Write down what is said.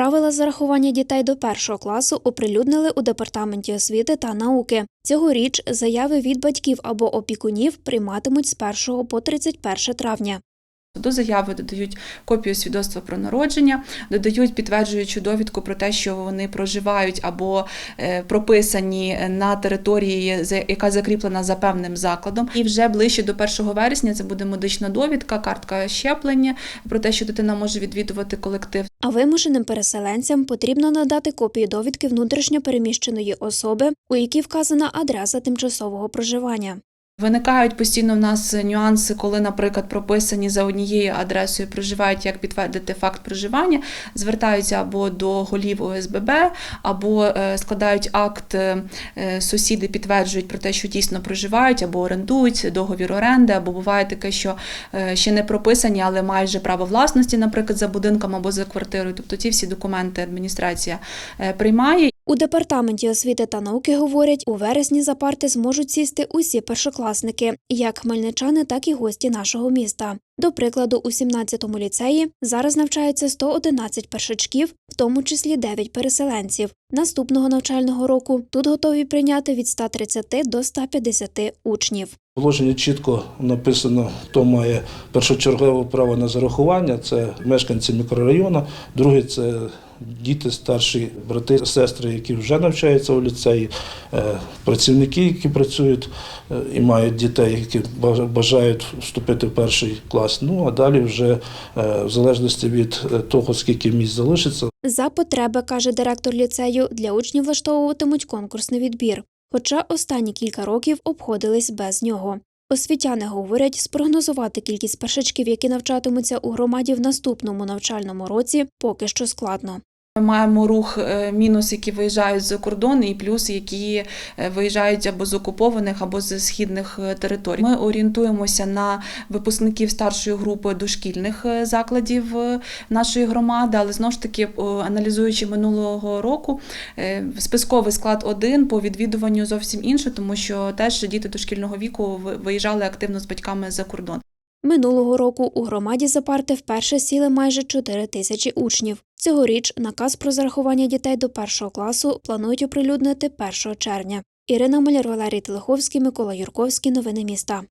Правила зарахування дітей до першого класу оприлюднили у департаменті освіти та науки. Цьогоріч заяви від батьків або опікунів прийматимуть з 1 по 31 травня. До заяви додають копію свідоцтва про народження, додають підтверджуючу довідку про те, що вони проживають або е, прописані на території, яка закріплена за певним закладом. І вже ближче до 1 вересня це буде медична довідка, картка щеплення про те, що дитина може відвідувати колектив. А вимушеним переселенцям потрібно надати копію довідки внутрішньо переміщеної особи, у якій вказана адреса тимчасового проживання. Виникають постійно в нас нюанси, коли, наприклад, прописані за однією адресою проживають, як підтвердити факт проживання, звертаються або до голів ОСББ, або е, складають акт, е, е, сусіди підтверджують про те, що дійсно проживають, або орендують договір оренди, або буває таке, що ще не прописані, але мають право власності, наприклад, за будинком або за квартирою. Тобто ці всі документи адміністрація приймає У департаменті освіти та науки говорять, у вересні за парти зможуть сісти усі першокласники, як хмельничани, так і гості нашого міста. До прикладу, у 17-му ліцеї зараз навчається 111 першачків, в тому числі 9 переселенців. Наступного навчального року тут готові прийняти від 130 до 150 учнів. В Положенні чітко написано, хто має першочергове право на зарахування. Це мешканці мікрорайону. Друге це діти, старші брати, сестри, які вже навчаються у ліцеї, е, працівники, які працюють е, і мають дітей, які бажа- бажають вступити в перший клас. Ну а далі вже е, в залежності від того, скільки місць залишиться, За потреби, каже директор ліцею, для учнів влаштовуватимуть конкурсний відбір. Хоча останні кілька років обходились без нього. Освітяни говорять, спрогнозувати кількість першачків, які навчатимуться у громаді в наступному навчальному році, поки що складно. Ми маємо рух е, мінус, які виїжджають за кордон, і плюс, які е, виїжджають або з окупованих, або з східних е, територій. Ми орієнтуємося на випускників старшої групи дошкільних закладів нашої громади, але знову ж таки, аналізуючи минулого року, списковий склад один по відвідуванню зовсім інший, тому що теж діти дошкільного віку виїжджали активно з батьками за кордон. Минулого року у громаді за парти вперше сіли майже 4 тисячі учнів. Цьогоріч наказ про зарахування дітей до першого класу планують оприлюднити 1 червня. Ірина Маляр, Валерій Телеховський, Микола Юрковський. Новини міста.